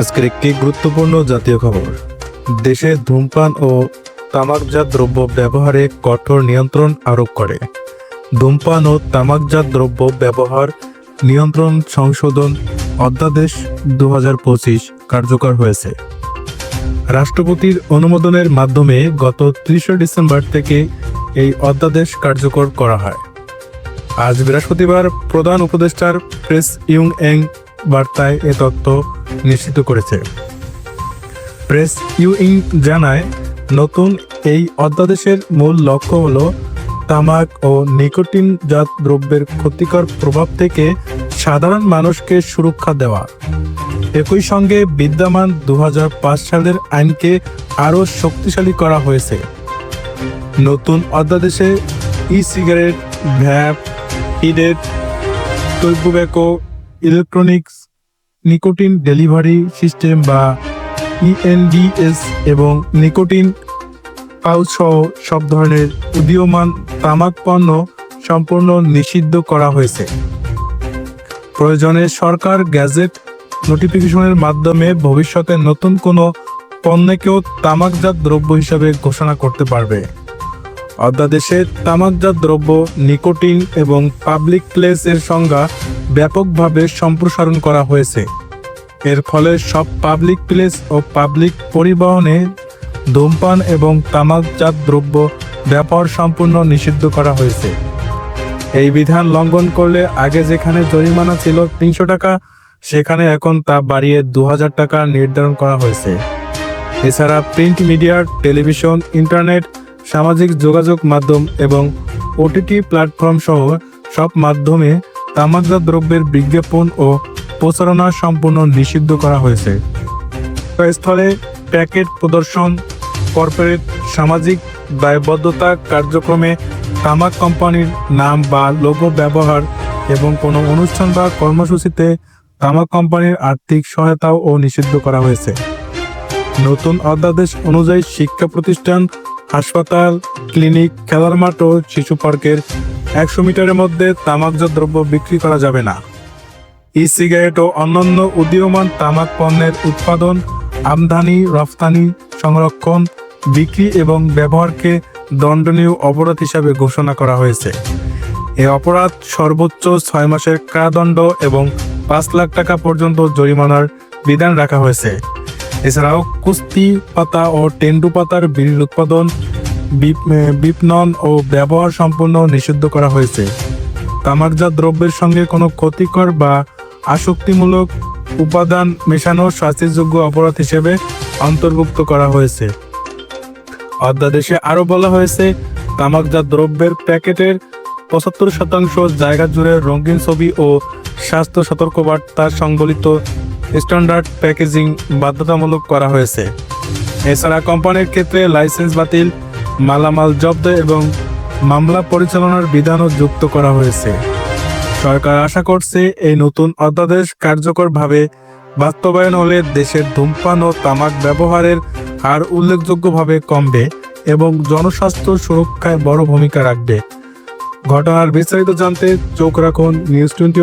আজকের একটি গুরুত্বপূর্ণ জাতীয় খবর। দেশে ধূমপান ও তামাকজাত দ্রব্য ব্যবহারে কঠোর নিয়ন্ত্রণ আরোপ করে। ধূমপান ও তামাকজাত দ্রব্য ব্যবহার নিয়ন্ত্রণ সংশোধন অধ্যাদেশ দু হাজার পঁচিশ কার্যকর হয়েছে। রাষ্ট্রপতির অনুমোদনের মাধ্যমে গত ত্রিশে ডিসেম্বর থেকে এই অধ্যাদেশ কার্যকর করা হয়। আজ বৃহস্পতিবার প্রধান উপদেষ্টার প্রেস ইউং এং বার্তায় এ তথ্য নিশ্চিত করেছে। প্রেস ইউইং জানায়, নতুন এই অধ্যাদেশের মূল লক্ষ্য হল তামাক ও নিকোটিনজাত দ্রব্যের ক্ষতিকর প্রভাব থেকে সাধারণ মানুষকে সুরক্ষা দেওয়া। একই সঙ্গে বিদ্যমান দু হাজার পাঁচ সালের আইনকে আরও শক্তিশালী করা হয়েছে। নতুন অধ্যাদেশে e cigarette vape heated tobacco electronics nicotine delivery system বা ইএনডিএস এবং নিকোটিন পাউচ সহ সব ধরনের উদীয়মান তামাক পণ্য সম্পূর্ণ নিষিদ্ধ করা হয়েছে। প্রয়োজনে সরকার গ্যাজেট নোটিফিকেশনের মাধ্যমে ভবিষ্যতে নতুন কোনো পণ্যকেও তামাকজাত দ্রব্য হিসাবে ঘোষণা করতে পারবে। অধ্যাদেশে তামাকজাত দ্রব্য, নিকোটিন এবং পাবলিক প্লেস এর সংজ্ঞা ব্যাপকভাবে সম্প্রসারণ করা হয়েছে। এর ফলে সব পাবলিক প্লেস ও পাবলিক পরিবহনে ধূমপান এবং তামাকজাত দ্রব্য ব্যবহার সম্পূর্ণ নিষিদ্ধ করা হয়েছে। এই বিধান লঙ্ঘন করলে আগে যেখানে জরিমানা ছিল তিনশো টাকা, সেখানে এখন তা বাড়িয়ে দু হাজার টাকা নির্ধারণ করা হয়েছে। এছাড়া প্রিন্ট মিডিয়ার টেলিভিশন, ইন্টারনেট সামাজিক যোগাযোগ মাধ্যম এবং ওটিটি প্ল্যাটফর্ম সহ সব মাধ্যমে তামাকজাত দ্রব্যের বিজ্ঞাপন ও প্রচারণা সম্পূর্ণ নিষিদ্ধ করা হয়েছে। স্থলে প্যাকেট প্রদর্শন, কর্পোরেট সামাজিক দায়বদ্ধতা কার্যক্রমে তামাক কোম্পানির নাম বা লোগো ব্যবহার এবং কোনো অনুষ্ঠান বা কর্মসূচিতে তামাক কোম্পানির আর্থিক সহায়তাও ও নিষিদ্ধ করা হয়েছে। নতুন অধ্যাদেশ অনুযায়ী শিক্ষা প্রতিষ্ঠান হাসপাতাল, ক্লিনিক, খেলার মাঠ ও শিশু পার্কের একশো মিটারের মধ্যে তামাকজাত দ্রব্য বিক্রি করা যাবে না। ই সিগারেট ও অন্যান্য উদীয়মান তামাক পণ্যের উৎপাদন, আমদানি, রফতানি, সংরক্ষণ, বিক্রি এবং ব্যবহারকে দণ্ডনীয় অপরাধ হিসাবে ঘোষণা করা হয়েছে। এ অপরাধ সর্বোচ্চ ছয় মাসের কারাদণ্ড এবং পাঁচ লাখ টাকা পর্যন্ত জরিমানার বিধান রাখা হয়েছে। এছাড়াও কুস্তি পাতা ও টেন্ডু পাতার বিড়ির উৎপাদন, বিপ- বিপণন ও ব্যবহার সম্পূর্ণ নিষিদ্ধ করা হয়েছে। তামাকজাত দ্রব্যের সঙ্গে কোনো ক্ষতিকর বা আসক্তিমূলক উপাদান মেশানো শাস্তিযোগ্য অপরাধ হিসেবে অন্তর্ভুক্ত করা হয়েছে। অধ্যাদেশে আরও বলা হয়েছে, তামাকজাত দ্রব্যের প্যাকেটের পঁচাত্তর শতাংশ জায়গা জুড়ে রঙিন ছবি ও স্বাস্থ্য সতর্কবার্তা সংবলিত স্ট্যান্ডার্ড প্যাকেজিং বাধ্যতামূলক করা হয়েছে। এছাড়া কোম্পানির ক্ষেত্রে লাইসেন্স বাতিল, মালামাল জব্দ এবং মামলা পরিচালনার বিধানও যুক্ত করা হয়েছে। সরকার আশা করছে এই নতুন অধ্যাদেশ কার্যকরভাবে বাস্তবায়ন হলে দেশের ধূমপান ও তামাক ব্যবহারের হার উল্লেখযোগ্যভাবে কমবে এবং জনস্বাস্থ্য সুরক্ষায় বড় ভূমিকা রাখবে। ঘটনার বিস্তারিত জানতে চোখ রাখুন নিউজ টোয়েন্টি